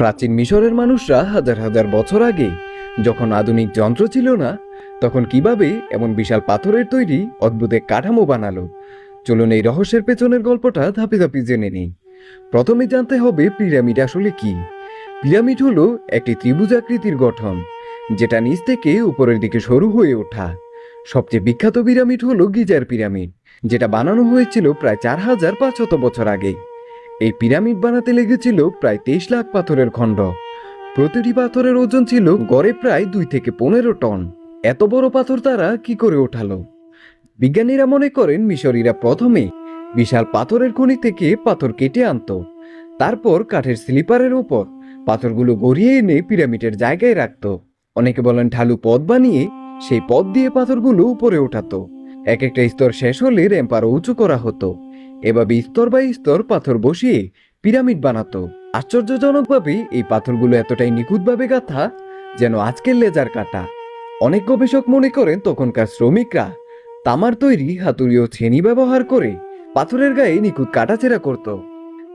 প্রাচীন মিশরের মানুষরা হাজার হাজার বছর আগে যখন আধুনিক যন্ত্র ছিল না, তখন কীভাবে এমন বিশাল পাথরের তৈরি অদ্ভুত এক কাঠামো বানালো? চলুন এই রহস্যের পেছনের গল্পটা ধাপে ধাপে জেনে নেই। প্রথমে জানতে হবে পিরামিড আসলে কি। পিরামিড হলো একটি ত্রিভুজাকৃতির গঠন, যেটা নিচ থেকে উপরের দিকে সরু হয়ে ওঠা। সবচেয়ে বিখ্যাত পিরামিড হলো গিজার পিরামিড, যেটা বানানো হয়েছিল প্রায় চার হাজার পাঁচশত বছর আগে। এই পিরামিড বানাতে লেগেছিল প্রায় তেইশ লাখ পাথরের খণ্ড। প্রতিটি পাথরের ওজন ছিল গড়ে প্রায় দুই থেকে পনেরো টন। এত বড় পাথর তারা কি করে ওঠালো? বিজ্ঞানীরা মনে করেন মিশরীরা প্রথমে বিশাল পাথরের খনি থেকে পাথর কেটে আনতো। তারপর কাঠের স্লিপারের ওপর পাথরগুলো গড়িয়ে এনে পিরামিডের জায়গায় রাখত। অনেকে বলেন ঢালু পথ বানিয়ে সেই পথ দিয়ে পাথরগুলো উপরে ওঠাতো। এক একটা স্তর শেষ হলে র্যাম্প আরও উঁচু করা হতো। এভাবে স্তর বাই স্তর পাথর বসিয়ে পিরামিড বানাতো। আশ্চর্যজনকভাবে এই পাথরগুলো এতটাই নিখুঁতভাবে গাঁথা যেন আজকের লেজার কাটা। অনেক গবেষক মনে করেন তখনকার শ্রমিকরা তামার তৈরি হাতুড়ি ও ছেনি ব্যবহার করে পাথরের গায়ে নিখুঁত কাটাছেড়া করত।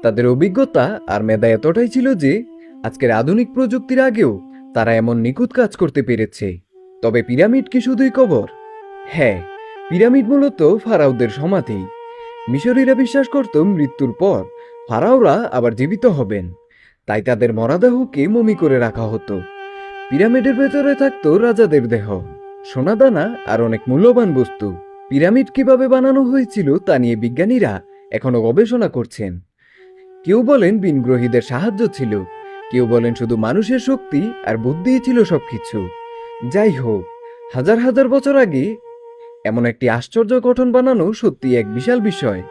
তাদের অভিজ্ঞতা আর মেধা এতটাই ছিল যে আজকের আধুনিক প্রযুক্তির আগেও তারা এমন নিখুঁত কাজ করতে পেরেছে। তবে পিরামিড কি শুধুই কবর? হ্যাঁ পিরামিড মূলত ফারাউদের সমাধি। মিশরীরা বিশ্বাস করত মৃত্যুর পর ফারাওরা আবার জীবিত হবেন। তাই তাদের মরাদেহকে মমি করে রাখা হতো। পিরামিডের ভেতরে থাকতো রাজাদের দেহ। সোনাদানা আর অনেক মূল্যবান বস্তু। পিরামিড কীভাবে বানানো হয়েছিল তা নিয়ে বিজ্ঞানীরা এখনও গবেষণা করছেন। কেউ বলেন বিনগ্রহীদের সাহায্য ছিল। কেউ বলেন শুধু মানুষের শক্তি আর বুদ্ধিই ছিল সবকিছু। যাই হোক, হাজার হাজার বছর আগে এমন একটি আশ্চর্য গঠন বানানো সত্যি এক বিশাল বিষয়।